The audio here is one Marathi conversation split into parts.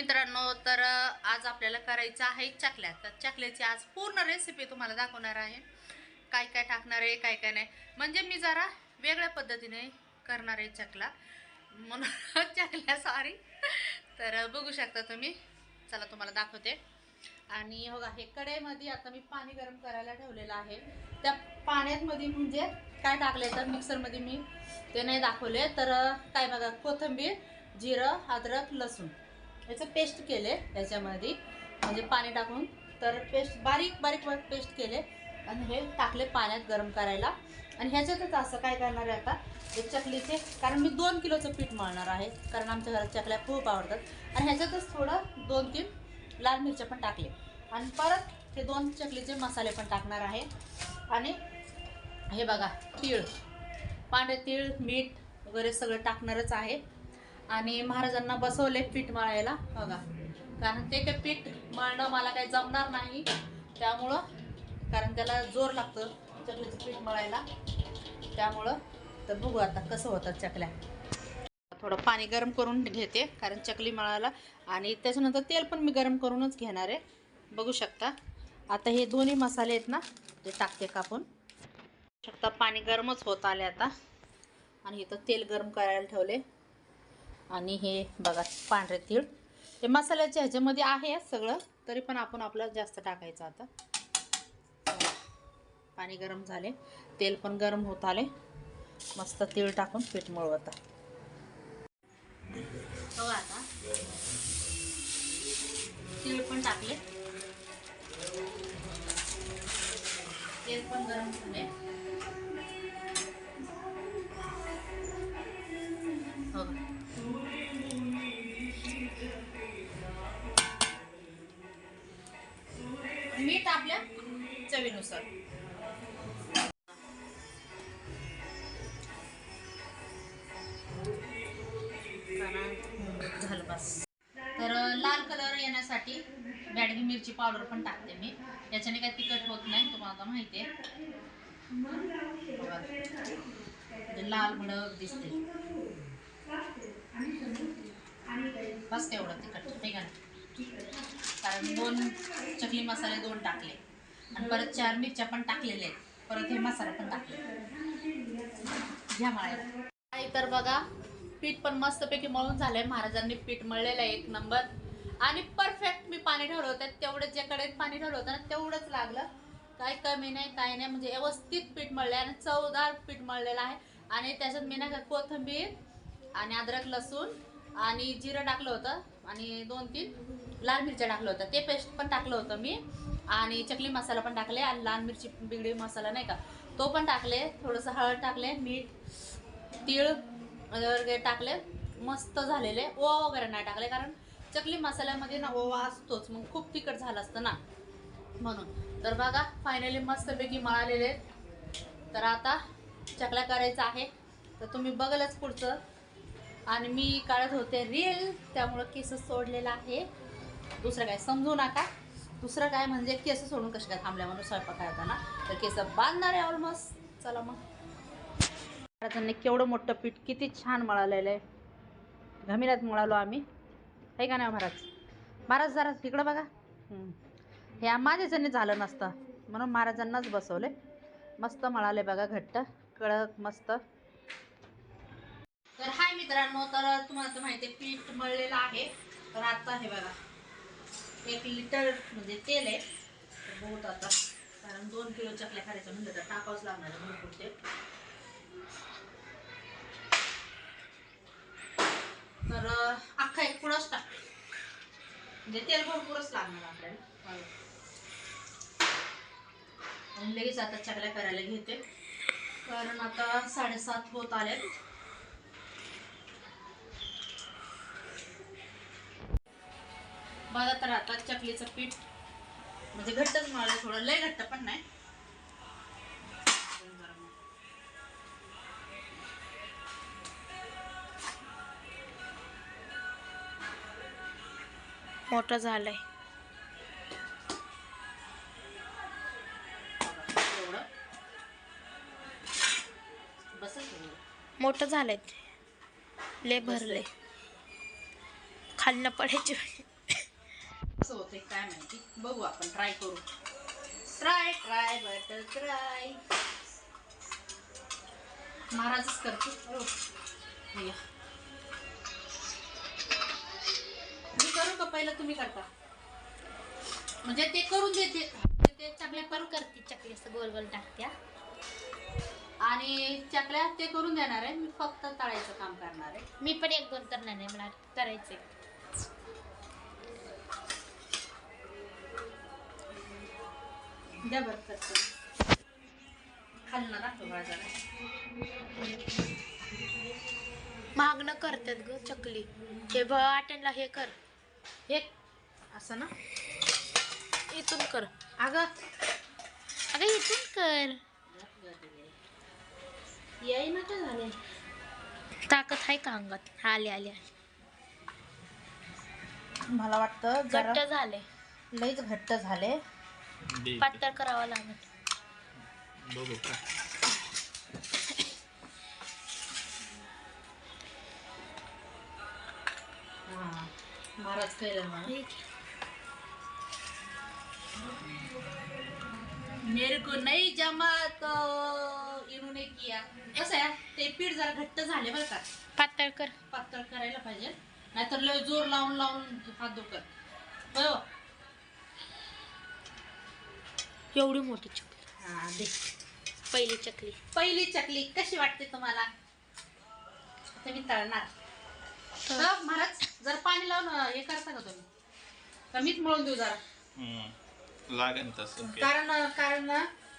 मित्रांनो तर आज आपल्याला करायचं आहे चकल्या. तर चकल्याची आज पूर्ण रेसिपी तुम्हाला दाखवणार आहे. काय काय टाकणार आहे काय काय नाही. म्हणजे मी जरा वेगळ्या पद्धतीने करणार आहे चकला. म्हणून चकल्या सॉरी तर बघू शकता तुम्ही. चला तुम्हाला दाखवते. आणि हो हे कढईमध्ये आता मी पाणी गरम करायला ठेवलेलं आहे. त्या पाण्यामध्ये म्हणजे काय टाकले तर मिक्सरमध्ये मी ते नाही दाखवले. तर काय बघा कोथिंबीर जिरं अद्रक लसूण. याचं पेस्ट केले त्याच्यामध्ये. म्हणजे पाणी टाकून. तर पेस्ट बारीक बारीक पेस्ट केले आणि हे टाकले पाण्यात गरम करायला. आणि ह्याच्यातच असं काय करणार आहे आता? हे चकलीचे कारण मी दोन किलोचं पीठ मळणार आहे. कारण आमच्या घरात चकल्या खूप आवडतात. आणि ह्याच्यातच थोडं दोन तीन लाल मिरच्या पण टाकले. आणि परत हे दोन चकलीचे मसाले पण टाकणार आहे. आणि हे बघा तीळ. पांढरे तीळ मीठ वगैरे सगळं टाकणारच आहे. आणि महाराजांना बसवले पीठ मळायला बघा. कारण ते काय पीठ मळणं मला काही जमणार नाही. त्यामुळं कारण त्याला जोर लागतं चकलीचं पीठ मळायला. त्यामुळं तर बघू आता कसं होतात चकल्या. थोडं पाणी गरम करून घेते कारण चकली मळायला. आणि त्याच्यानंतर तेल पण मी गरम करूनच घेणार आहे. बघू शकता. आता हे दोन्ही मसाले आहेत ना ते टाकते कापून. शकता पाणी गरमच होत आले आता. आणि इथं तेल गरम करायला ठेवले. आणि हे बघा पांढरे तीळ. हे मसाल्याच्या ह्याच्यामध्ये आहे सगळं तरी पण आपण आपलं जास्त टाकायचं आता. पाणी गरम झाले. तेल पण गरम होत आले. मस्त तीळ टाकून पीठ मळवता हो आता. तीळ पण टाकले. तेल पण गरम झाले. मीठ आपल्या चवीनुसार. झालं बस. तर लाल कलर येण्यासाठी बॅडगी मिरची पावडर पण टाकते मी. याच्याने काही तिखट होत नाही तुम्हाला आता माहिती आहे. लाल भडक दिसते. बस तेवढं तिखट. ठीक आहे ना? कारण दोन चकली मसाले दोन टाकले. आणि परत चार मिरच्या पण टाकलेले आहेत. परत हे मसाला पण टाकले. घ्या मळायला तर बघा. पीठ पण मस्तपैकी मळून झालंय. महाराजांनी पीठ मळलेलं आहे एक नंबर. आणि परफेक्ट मी पाणी ठेवलं होतं. तेवढं जे कडेत पाणी ठेवलं होतं ना तेवढंच लागलं. काही कमी नाही काही नाही. म्हणजे व्यवस्थित पीठ मळलं आहे आणि चवदार पीठ मळलेलं आहे. आणि त्याच्यात मी नाही का कोथिंबीर आणि अद्रक लसूण आणि जिरं टाकलं होतं. आणि दोन तीन लाल मिरच्या टाकलं होतं. ते पेस्ट पण टाकलं होतं मी. आणि चकली मसाला पण टाकले. आणि लाल मिरची बिगडी मसाला नाही का? तो पण टाकले. थोडंसं हळद टाकले मीठ तीळ वगैरे टाकले. मस्त झालेले. ओवा वगैरे नाही टाकले कारण चकली मसाल्यामध्ये ना ओवा असतोच. मग खूप तिखट झालं असतं ना. म्हणून. तर बघा फायनली मस्तपैकी मळालेले. तर आता चकल्या करायचं आहे. तर तुम्ही बघलच पुढचं. आणि मी काढत होते रील त्यामुळं केस सोडलेला आहे. दुसरं काय? समजू नका. दुसरं काय म्हणजे केस सोडून कशा काय थांबल्या म्हणून स्वयंपाक करताना? तर केस बांधणार आहे ऑलमोस्ट चला मग. महाराजांनी केवढं मोठं पीठ किती छान मळालेलं आहे. घमिरात मळालो आम्ही. आहे का नाही हो महाराज? महाराज जरा इकडं बघा. हम्म. हे माझ्याच्याने झालं नसतं. म्हणून महाराजांनाच बसवले. मस्त मळाले बघा घट्ट. कळक मस्त. तर हाय मित्रांनो तर तुम्हाला तर माहिती पीठ मळलेलं आहे. तर आता हे बघा. एक लिटर म्हणजे तेल आहे. बहुत आता. कारण दोन किलो चकल्या करायचं म्हणलं तर टाकावंच लागणार आहे भरपूर तेल. तर अख्खा एक पुढंच टाक म्हणजे तेल भरपूरच लागणार आपल्याला. लगेच आता चकल्या करायला घेते. कारण आता साडेसात होत आलेत बघा तर आता चकलीचं पीठ. म्हणजे घट्टच मळलं थोडं लय घट्ट पण नाही. मोठं झालंय. मोठं झालंय ते. लय भरलंय. खालनं पडायची कसं होतं काय माहिती? बघू आपण ट्राय करू. ट्राय ट्राय बटर ट्राय महाराजच करतो. मी करू का पहिलं तुम्ही करता? म्हणजे ते करून देते. म्हणजे ते चकल्या पण करते चकली असं गोल गोल टाकत्या आणि चकल्या ते करून देणार आहे. मी फक्त तळायचं काम करणार आहे. मी पण एक दोन करणार नाही मला करायचंय. द्या बरं करते खालणार दाखव बाजारात. मागणं करतात ग चकली. हे वाट्यांना हे कर. हे. असं ना? इथून कर. अगं. अगं इथून कर. याई ना काय झाले. ताकद आहे का अंगात? आले आले. मला वाटतं घट्ट झाले. लईच घट्ट झाले. पातळ करावं लागत बघू का. हा महाराज म्हणा मेरे को नहीं जमा तो इन्होंने किया. कसं आहे? ते पीठ जरा घट्ट झाले बरं का. पातळ कर. पातळ करायला पाहिजे. नाहीतर लय जोर लावून लावून हात दुखत हो? एवढी मोठी चकली. हा दे. पहिली चकली. पहिली चकली. कशी वाटते तुम्हाला? आता मी तळणार. तर हो, महाराज जरा पाणी लावून हे करता का तुम्ही? का मीच मळून देऊ जरा. हम्म. लागेल तसं. कारण कारण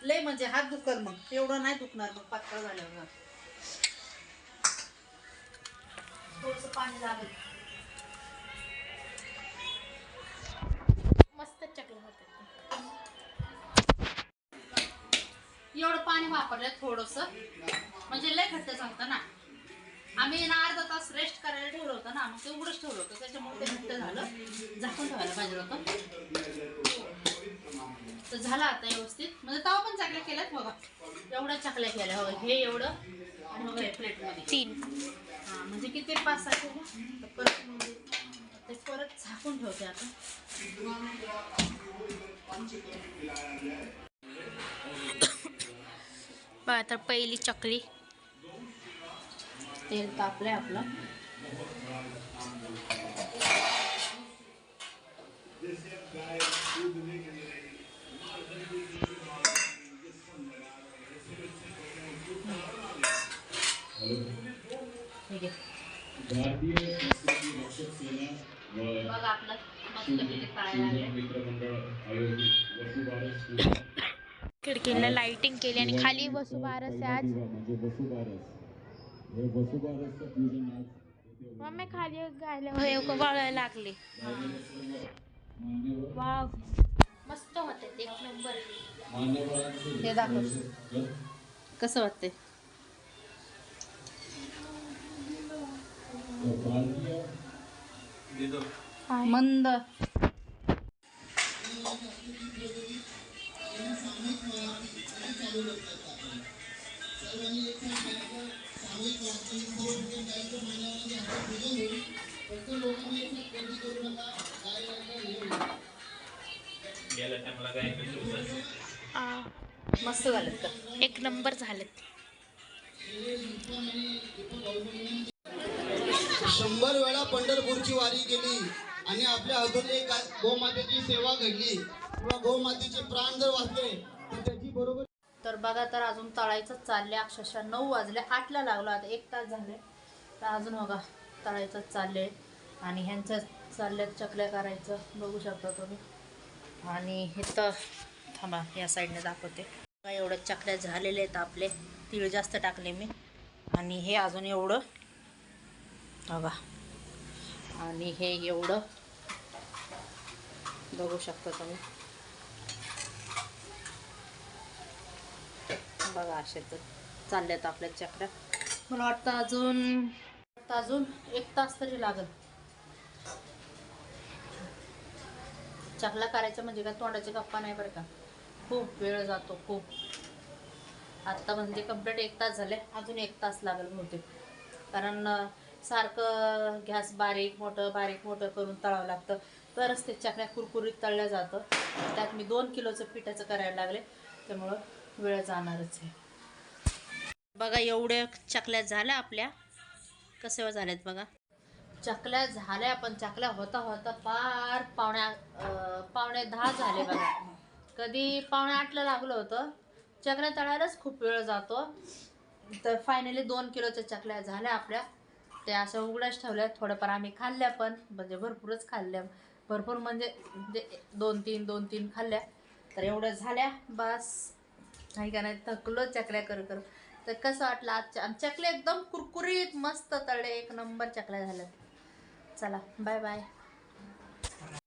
लय म्हणजे हात दुखल मग. एवढं नाही दुखणार मग पातळ झाल्यावर. थोडस पाणी लागेल. पाणी वापरलं थोडस. म्हणजे लय घट्ट झालं ना. आम्ही ना अर्धा तास रेस्ट करायला ठेवलं होतं ना. मग ते उघडच ठेवलं होतं. त्याच्यामुळे ते घट्ट झालं. झाकून ठेवायला पाहिजे होतं. तर झालं आता व्यवस्थित. म्हणजे तवा पण चकल्या केल्यात बघा. एवढ्या चकल्या केल्या. हो हे एवढं. आणि हे प्लेटमध्ये. तीन. हा म्हणजे किती? पाच सहा परत म्हणजे ते परत झाकून ठेवते आता. बघा तर पहिली चकली. तेल तापलंय आपलं. ठीक आहे बघा आपलं लागले मित्र खिडकीला लाइटिंग केली आणि खाली वसुबारस आहे आज. म्हणजे हे मम्मी खाली गायला हे वळायला लागले. वाव. मस्त होते ते एक नंबर. हे दाखव. कसं वाटतंय? मस्त झालं तर. एक नंबर झालेत शंभर वेळा पंढरपूरची वारी केली आणि आपल्या हातून एक गोमातेची सेवा घडली. किंवा गोमातेचे प्राण जर वाचले तर त्याची बरोबर तर बघा तर अजून तळायचं चाललंय. अक्षरशः नऊ वाजले आठला लागलो आता. एक तास झाले. तर अजून बघा. तळायचं चाललंय. आणि ह्यांचं चालल्यात चकल्या करायचं. बघू शकता तुम्ही. आणि हे तर थांबा या साईडने दाखवते. बघा एवढं चकल्या झालेले आहेत आपले. तीळ जास्त टाकले मी. आणि हे अजून एवढं बघा. आणि हे एवढं बघू शकता तुम्ही. बघा असे तर चालल्यात आपल्या चकल्या. मला वाटतं अजून अजून एक तास तरी लागल. चकला करायचं म्हणजे काय तोंडाची गप्पा नाही बरं का? खूप वेळ जातो खूप. आत्ता म्हणजे कंप्लीट एक तास झाले अजून एक तास लागेल बहुतेक. कारण सारखं गॅस बारीक मोठं बारीक मोठं करून तळावं लागतं. तरच ते चकल्या कुरकुरीत तळल्या जातं. त्यात मी दोन किलोचं पिठाचं करायला लागले त्यामुळं वेळ जाणारच आहे. बघा एवढ्या चकल्या झाल्या आपल्या. कसे झालेत बघा? चकल्या झाल्या पण चकल्या होता होता फार पावण्या पावणे दहा झाले बघा. कधी पावणे आठला लागलं होतं. चकल्या तळायलाच खूप वेळ जातो. तर फायनली दोन किलोच्या चकल्या झाल्या आपल्या. त्या अशा उघड्याच ठेवल्या. थोड्याफार आम्ही खाल्ल्या पण म्हणजे भरपूरच खाल्ल्या. भरपूर म्हणजे, म्हणजे दोन तीन दोन तीन खाल्ल्या. तर एवढ्या झाल्या बस. नाही का नाही थकलो चकल्या कर कर. तर कसं वाटलं आजच्या आणि चकल्या एकदम कुरकुरीत मस्त तळे एक नंबर चकल्या झाल्या चला बाय बाय